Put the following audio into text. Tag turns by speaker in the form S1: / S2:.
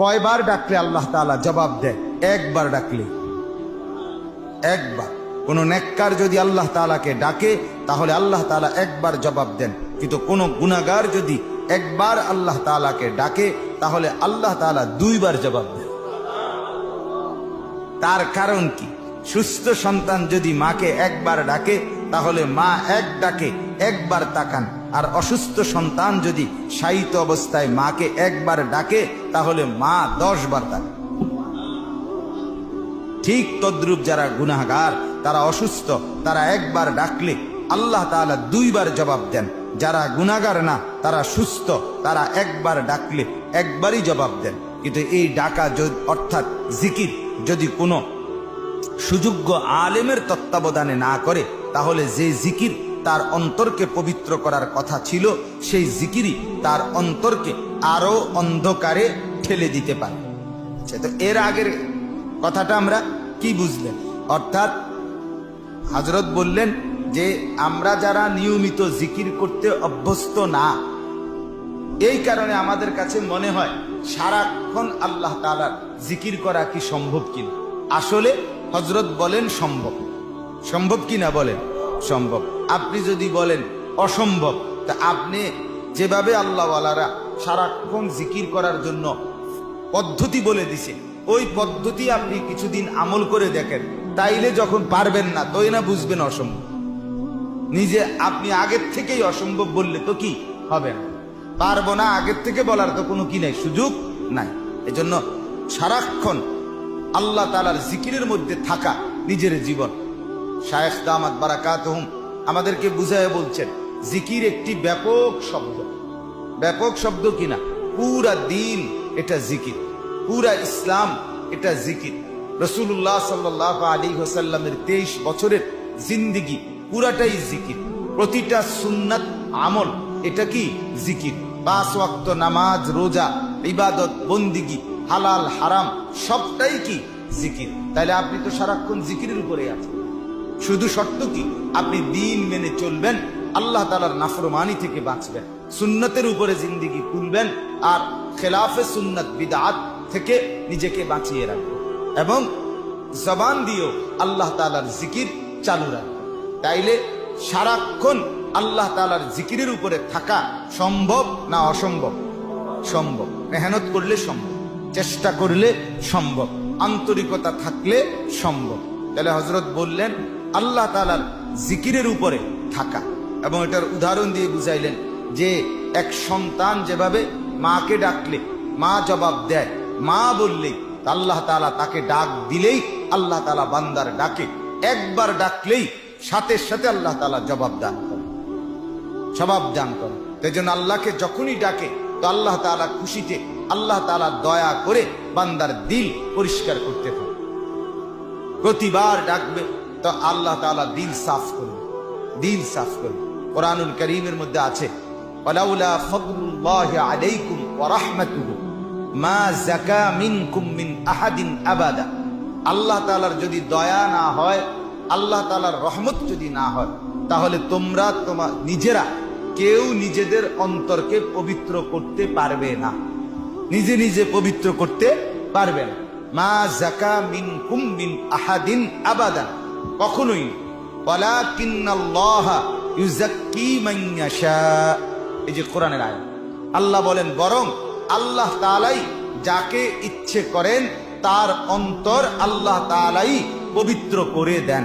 S1: কয়বার ডাকলে আল্লাহ তাআলা জবাব দেয়? একবার ডাকলে। একবার। কোন নেককার যদি আল্লাহ তালাকে ডাকে, তাহলে আল্লাহ তাআলা একবার জবাব দেন। কিন্তু কোন গুনাহগার যদি একবার আল্লাহ তাআলাকে ডাকে, তাহলে আল্লাহ তাআলা দুইবার জবাব দেন। তার কারণ কি? সুস্থ সন্তান যদি মাকে একবার ডাকে তাহলে মা এক ডাকে একবার তাকান। আর অসুস্থ সন্তান যদি শায়িত অবস্থায় মাকে একবার ডাকে, তাহলে মা দশ বার তাকান ঠিক তদ্রুপ যারা গুনাহগার, তারা অসুস্থ, তারা একবার ডাকলে আল্লাহ তাআলা দুইবার জবাব দেন। যারা গুনাগার না, তারা সুস্থ, তারা একবার ডাকলে একবারই জবাব দেন। কিন্তু এই ডাকা অর্থাৎ জিকির যদি কোনো সুযোগ্য আলেমের তত্ত্বাবধানে না করে তাহলে যে জিকির তার অন্তরকে পবিত্র করার কথা ছিল সেই জিকিরই তার অন্তরকে আরও অন্ধকারে ঠেলে দিতে পারে। আচ্ছা, তো এর আগের কথাটা আমরা কি বুঝলেন? অর্থাৎ হজরত বললেন যে আমরা যারা নিয়মিত জিকির করতে অভ্যস্ত না এই কারণে আমাদের কাছে মনে হয় সারাক্ষণ আল্লাহ তালার জিকির করা কি সম্ভব কিনা? আসলে হজরত বলেন সম্ভব। সম্ভব কি না বলেন? সম্ভব। আপনি যদি বলেন অসম্ভব, তা আপনি যেভাবে আল্লাহওয়ালারা সারাক্ষণ জিকির করার জন্য পদ্ধতি বলে দিছে, ওই পদ্ধতি আপনি কিছুদিন আমল করে দেখেন, তাইলে যখন পারবেন না তৈ না বুঝবেন অসম্ভব। নিজে আপনি আগের থেকেই অসম্ভব বললে তো কি হবে না? পারব না, আগের থেকে বলার তো কোনো কি নাই, সুযোগ নাই। এজন্য সারাক্ষণ আল্লাহ তালার জিকিরের মধ্যে থাকা নিজের জীবন। শায়েখ দামাত বারাকাত আমাদেরকে বুঝায় বলছেন, জিকির একটি ব্যাপক শব্দ। ব্যাপক শব্দ কিনা পুরা দিন এটা জিকির, পুরা ইসলাম এটা জিকির। রসুল্লাহ সাল্লাহ আলী হোসাল্লামের তেইশ বছরের জিন্দিগি পুরাটাই জিকির। প্রতিটা সুন্নাত আমল এটা কি? জিকির। পাঁচ ওয়াক্ত নামাজ, রোজা, ইবাদত, বন্দিগি, হালাল, হারাম, সবটাই কি? জিকির। তাহলে আপনি তো সারাক্ষণ জিকিরের উপরে আছেন। শুধু শর্ত কি? আপনি দিন মেনে চলবেন, আল্লাহ তালার নাফরমানি থেকে বাঁচবেন, সুন্নতের উপরে জিন্দিগি তুলবেন, আর খেলাফে সুন্নত বিদাত থেকে নিজেকে বাঁচিয়ে রাখবেন এবং জবান দিয়েও আল্লাহ তালার জিকির চালু রাখবেন। তাইলে সারাক্ষণ আল্লাহ তালার জিকিরের উপরে থাকা সম্ভব না অসম্ভব? সম্ভব। মেহনত করলে সম্ভব, চেষ্টা করলে সম্ভব, আন্তরিকতা থাকলে সম্ভব। তাহলে হজরত বললেন আল্লাহ তালার জিকিরের উপরে থাকা। এবং এটার উদাহরণ দিয়ে বুঝাইলেন যে এক সন্তান যেভাবে মাকে ডাকলে, মা জবাব দেয়, মা বললে আল্লাহ তালা তাকে ডাক দিলেই আল্লাহ তালা বান্দার ডাকে। একবার ডাকলেই সাথে সাথে আল্লাহ তালা জবাব দান করে। জবাব দান করে। তাই জন্য আল্লাহকে যখনই ডাকে, তো আল্লাহ তালা খুশিতে, আল্লাহ তালা দয়া করে বান্দার দিল পরিষ্কার করতে থাকে। প্রতিবার ডাকবে তো আল্লাহ তালা দিল সাফ করবে দিল সাফ করবে কোরআনুল করিমের মধ্যে আছে, ওয়ালাউলা ফদলুল্লাহি আলাইকুম ওয়া রাহমাতুহু, মা যাকা মিনকুম মিন আহাদিন আবাদা। আল্লাহ তাআলার যদি দয়া না হয়, আল্লাহ তাআলার রহমত যদি না হয়, তাহলে তোমরা তোমার নিজেরা কেউ নিজেদের অন্তরকে পবিত্র করতে পারবে না। নিজে নিজে পবিত্র করতে পারবে না। মা জাকা মিন কুম মিন আহাদিন আবাদা। কখনোই এই যে কোরআনের আল্লাহ বলেন, বরং আল্লাহ যাকে ইচ্ছে করেন, তার অন্তর আল্লাহ পবিত্র করে দেন।